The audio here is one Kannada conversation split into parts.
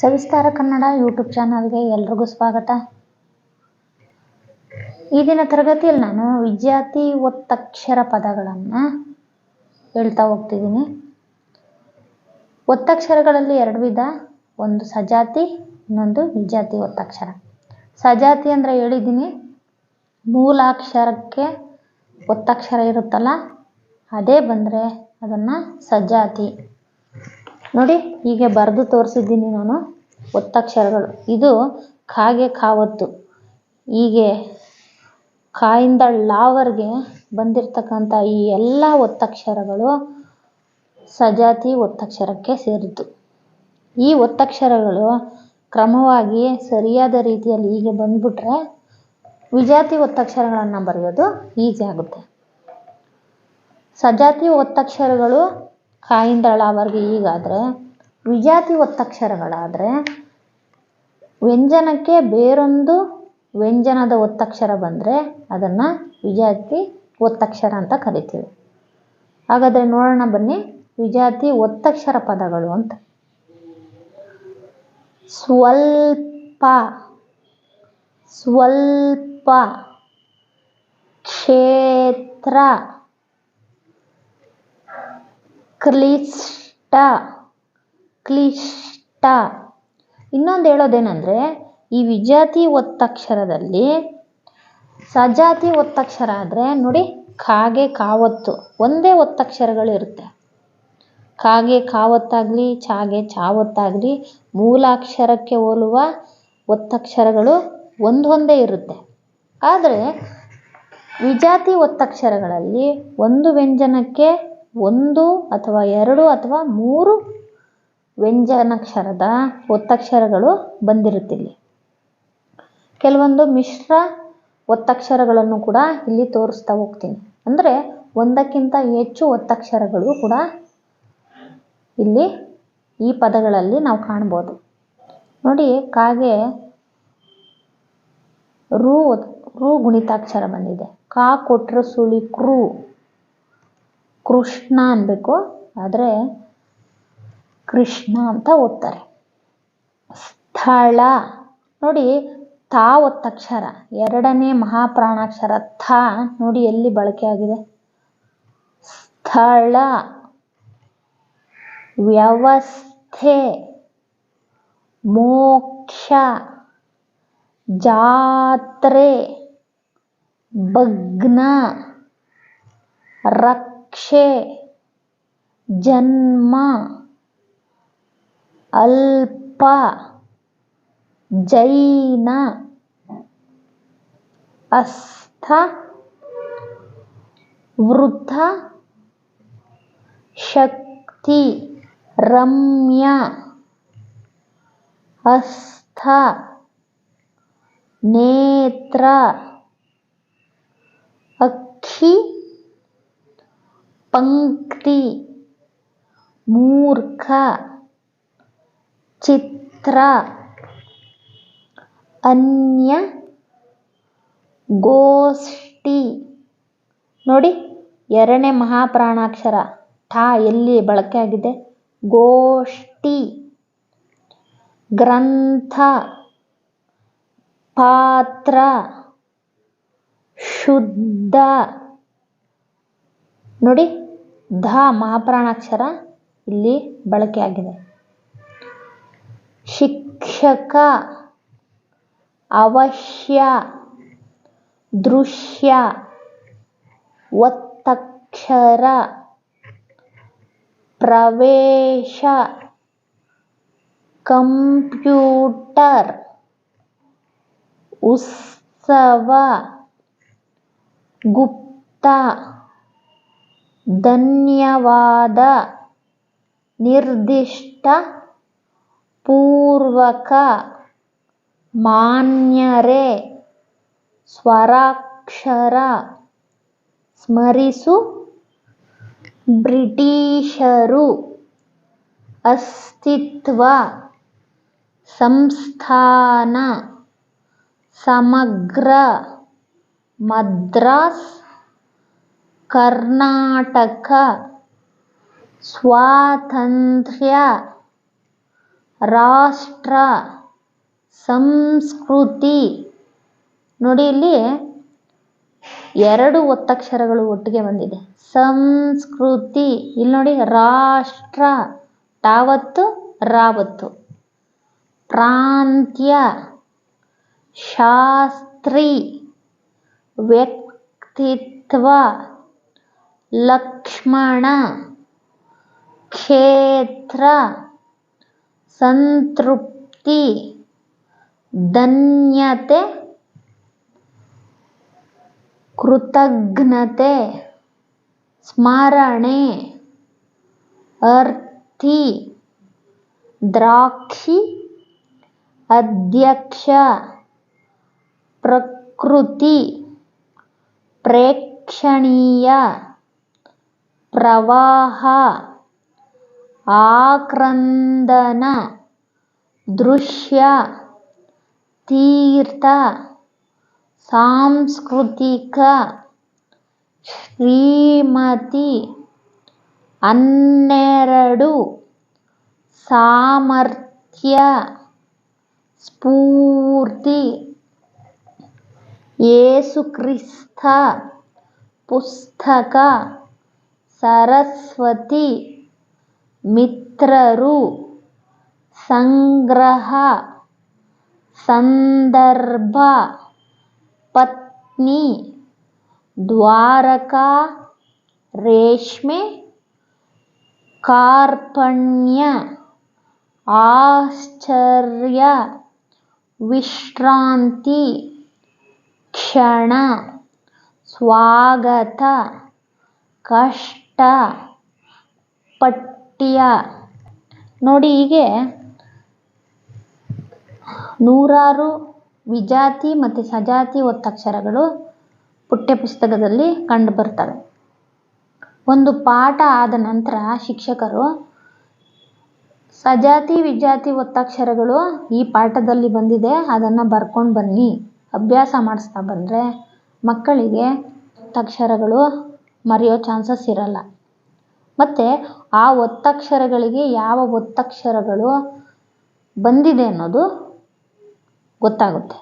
ಸವಿಸ್ತಾರ ಕನ್ನಡ ಯೂಟ್ಯೂಬ್ ಚಾನಲ್ಗೆ ಎಲ್ರಿಗೂ ಸ್ವಾಗತ. ಈ ದಿನ ತರಗತಿಯಲ್ಲಿ ನಾನು ವಿದ್ಯಾರ್ಥಿ ಒತ್ತಕ್ಷರ ಪದಗಳನ್ನು ಹೇಳ್ತಾ ಹೋಗ್ತಿದ್ದೀನಿ. ಒತ್ತಕ್ಷರಗಳಲ್ಲಿ ಎರಡು ವಿಧ, ಒಂದು ಸಜಾತಿ, ಇನ್ನೊಂದು ವಿಜಾತಿ ಒತ್ತಕ್ಷರ. ಸಜಾತಿ ಅಂದರೆ ಹೇಳಿದ್ದೀನಿ, ಮೂಲಾಕ್ಷರಕ್ಕೆ ಒತ್ತಕ್ಷರ ಇರುತ್ತಲ್ಲ, ಅದೇ ಬಂದರೆ ಅದನ್ನು ಸಜಾತಿ. ನೋಡಿ, ಹೀಗೆ ಬರೆದು ತೋರಿಸಿದ್ದೀನಿ ನಾನು ಒತ್ತಕ್ಷರಗಳು. ಇದು ಕಾಗೆ ಕಾವತ್ತು. ಹೀಗೆ ಕಾಯಿಂದ ಲಾವರ್ಗೆ ಬಂದಿರತಕ್ಕಂಥ ಈ ಎಲ್ಲ ಒತ್ತಕ್ಷರಗಳು ಸಜಾತಿ ಒತ್ತಕ್ಷರಕ್ಕೆ ಸೇರಿದ್ದು. ಈ ಒತ್ತಕ್ಷರಗಳು ಕ್ರಮವಾಗಿ ಸರಿಯಾದ ರೀತಿಯಲ್ಲಿ ಹೀಗೆ ಬಂದ್ಬಿಟ್ರೆ ವಿಜಾತಿ ಒತ್ತಕ್ಷರಗಳನ್ನು ಬರೆಯೋದು ಈಸಿ ಆಗುತ್ತೆ. ಸಜಾತಿ ಒತ್ತಕ್ಷರಗಳು ಕಾಯಿಂದ ಳವರೆಗೆ ಹೀಗಾದರೆ ವಿಜಾತಿ ಒತ್ತಕ್ಷರಗಳಾದರೆ, ವ್ಯಂಜನಕ್ಕೆ ಬೇರೊಂದು ವ್ಯಂಜನದ ಒತ್ತಕ್ಷರ ಬಂದರೆ ಅದನ್ನು ವಿಜಾತಿ ಒತ್ತಕ್ಷರ ಅಂತ ಕರಿತೀವಿ. ಹಾಗಾದರೆ ನೋಡೋಣ ಬನ್ನಿ ವಿಜಾತಿ ಒತ್ತಕ್ಷರ ಪದಗಳು ಅಂತ. ಸ್ವಲ್ಪ ಸ್ವಲ್ಪ, ಕ್ಷೇತ್ರ. ಕ್ಲಿಷ್ಟ ಕ್ಲಿಷ್ಟ. ಇನ್ನೊಂದು ಹೇಳೋದೇನೆಂದರೆ, ಈ ವಿಜಾತಿ ಒತ್ತಕ್ಷರದಲ್ಲಿ ಸಜಾತಿ ಒತ್ತಕ್ಷರ ಆದರೆ ನೋಡಿ ಕಾಗೆ ಕಾವತ್ತು, ಒಂದೇ ಒತ್ತಕ್ಷರಗಳಿರುತ್ತೆ. ಕಾಗೆ ಕಾವತ್ತಾಗಲಿ, ಚಾಗೆ ಚಾವತ್ತಾಗಲಿ, ಮೂಲಾಕ್ಷರಕ್ಕೆ ಹೋಲುವ ಒತ್ತಕ್ಷರಗಳು ಒಂದೊಂದೇ ಇರುತ್ತೆ. ಆದರೆ ವಿಜಾತಿ ಒತ್ತಕ್ಷರಗಳಲ್ಲಿ ಒಂದು ವ್ಯಂಜನಕ್ಕೆ ಒಂದು ಅಥವಾ ಎರಡು ಅಥವಾ ಮೂರು ವ್ಯಂಜನಾಕ್ಷರದ ಒತ್ತಕ್ಷರಗಳು ಬಂದಿರುತ್ತಿಲ್ಲಿ. ಕೆಲವೊಂದು ಮಿಶ್ರ ಒತ್ತಕ್ಷರಗಳನ್ನು ಕೂಡ ಇಲ್ಲಿ ತೋರಿಸ್ತಾ ಹೋಗ್ತೀನಿ. ಅಂದರೆ ಒಂದಕ್ಕಿಂತ ಹೆಚ್ಚು ಒತ್ತಕ್ಷರಗಳು ಕೂಡ ಇಲ್ಲಿ ಈ ಪದಗಳಲ್ಲಿ ನಾವು ಕಾಣ್ಬೋದು. ನೋಡಿ, ಕಾಗೆ ರು ರು ಗುಣಿತಾಕ್ಷರ ಬಂದಿದೆ. ಕಾ ಕೊಟ್ರ ಸುಳಿ ಕ್ರೂ ಕೃಷ್ಣ ಅನ್ನಬೇಕು ಆದರೆ ಕೃಷ್ಣ ಅಂತ ಓದ್ತಾರೆ. ಸ್ಥಳ. ನೋಡಿ ತಾ ಒತ್ತಕ್ಷರ. ಎರಡನೇ ಮಹಾಪ್ರಾಣಾಕ್ಷರ. ಥ ನೋಡಿ ಎಲ್ಲಿ ಬಳಕೆ ಆಗಿದೆ? ಸ್ಥಳ. ವ್ಯವಸ್ಥೆ. ಮೋಕ್ಷ. ಜಾತ್ರೆ. ಭಗ್ನ. क्षे जन्म अल्प जैन अस्थ वृद्ध शक्ति रम्य अस्थ नेत्र अक्षि ಪಂಕ್ತಿ, ಮೂರ್ಖ, ಚಿತ್ರ, ಅನ್ಯ, ಗೋಷ್ಠಿ. ನೋಡಿ, ಎರಡನೇ ಮಹಾಪ್ರಾಣಾಕ್ಷರ. ಠಾ ಎಲ್ಲಿ ಬಳಕೆ ಆಗಿದೆ? ಗೋಷ್ಠಿ. ಗ್ರಂಥ. ಪಾತ್ರ. ಶುದ್ಧ. ನೋಡಿ ಧ ಮಹಾಪ್ರಾಣಾಕ್ಷರ ಇಲ್ಲಿ ಬಳಕೆಯಾಗಿದೆ ಶಿಕ್ಷಕ ಅವಶ್ಯ ದೃಶ್ಯ ಒತ್ತಕ್ಷರ ಪ್ರವೇಶ ಕಂಪ್ಯೂಟರ್ ಉತ್ಸವ ಗುಪ್ತ ಧನ್ಯವಾದ. ನಿರ್ದಿಷ್ಟ ಪೂರ್ವಕ ಮಾನ್ಯರೇ ಸ್ವರಾಕ್ಷರ ಸ್ಮರಿಸು. ಬ್ರಿಟಿಷರು ಅಸ್ತಿತ್ವ ಸಂಸ್ಥಾನ ಸಮಗ್ರ ಮದ್ರಾಸ್ ಕರ್ನಾಟಕ ಸ್ವಾತಂತ್ರ್ಯ ರಾಷ್ಟ್ರ ಸಂಸ್ಕೃತಿ. ನೋಡಿ ಇಲ್ಲಿ ಎರಡು ಒತ್ತಕ್ಷರಗಳು ಒಟ್ಟಿಗೆ ಬಂದಿದೆ. ಸಂಸ್ಕೃತಿ, ಇಲ್ಲಿ ನೋಡಿ ರಾಷ್ಟ್ರ, ಟಾವತ್ತು, ರಾವತ್ತು. ಪ್ರಾಂತ್ಯ, ಶಾಸ್ತ್ರಿ, ವ್ಯಕ್ತಿತ್ವ. ಲಕ್ಷ್ಮಣ ಕ್ಷೇತ್ರ ಸಂತೃಪ್ತಿ ಧನ್ಯತೆ ಕೃತಜ್ಞತೆ ಸ್ಮರಣೆ ಅರ್ಥಿ ದ್ರಾಕ್ಷಿ ಅಧ್ಯಕ್ಷ ಪ್ರಕೃತಿ ಪ್ರೇಕ್ಷಣೀಯ ಪ್ರವಾಹ ಆಕ್ರಂದನ ದೃಶ್ಯ ತೀರ್ಥ ಸಾಂಸ್ಕೃತಿಕ ಶ್ರೀಮತಿ ಹನ್ನೆರಡು ಸಾಮರ್ಥ್ಯ ಸ್ಫೂರ್ತಿ ಯೇಸುಕ್ರಿಸ್ತ ಪುಸ್ತಕ ಸರಸ್ವತಿ ಮಿತ್ರರು ಸಂಗ್ರಹ ಸಂದರ್ಭ ಪತ್ನಿ ದ್ವಾರಕಾ ರೇಷ್ಮೆ ಕಾರ್ಪಣ್ಯ ಆಶ್ಚರ್ಯ ವಿಶ್ರಾಂತಿ ಕ್ಷಣ ಸ್ವಾಗತ ಕಷ್ಟ ಪಠ್ಯ ನೋಡಿ ಹೀಗೆ. ನೂರಾರು ವಿಜಾತಿ ಮತ್ತು ಸಜಾತಿ ಒತ್ತಕ್ಷರಗಳು ಪಠ್ಯಪುಸ್ತಕದಲ್ಲಿ ಕಂಡುಬರ್ತವೆ ಒಂದು ಪಾಠ ಆದ ನಂತರ ಶಿಕ್ಷಕರು ಸಜಾತಿ ವಿಜಾತಿ ಒತ್ತಕ್ಷರಗಳು ಈ ಪಾಠದಲ್ಲಿ ಬಂದಿದೆ, ಅದನ್ನು ಬರ್ಕೊಂಡು ಬನ್ನಿ. ಅಭ್ಯಾಸ ಮಾಡಿಸ್ತಾ ಬಂದರೆ ಮಕ್ಕಳಿಗೆ ಒತ್ತಕ್ಷರಗಳು ಮರೆಯೋ ಚಾನ್ಸಸ್ ಇರಲ್ಲ. ಮತ್ತು ಆ ಒತ್ತಕ್ಷರಗಳಿಗೆ ಯಾವ ಒತ್ತಕ್ಷರಗಳು ಬಂದಿದೆ ಅನ್ನೋದು ಗೊತ್ತಾಗುತ್ತೆ.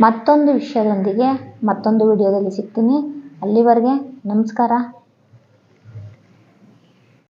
ಮತ್ತೊಂದು ವಿಷಯದೊಂದಿಗೆ ಮತ್ತೊಂದು ವಿಡಿಯೋದಲ್ಲಿ ಸಿಗ್ತೀನಿ. ಅಲ್ಲಿವರೆಗೆ ನಮಸ್ಕಾರ.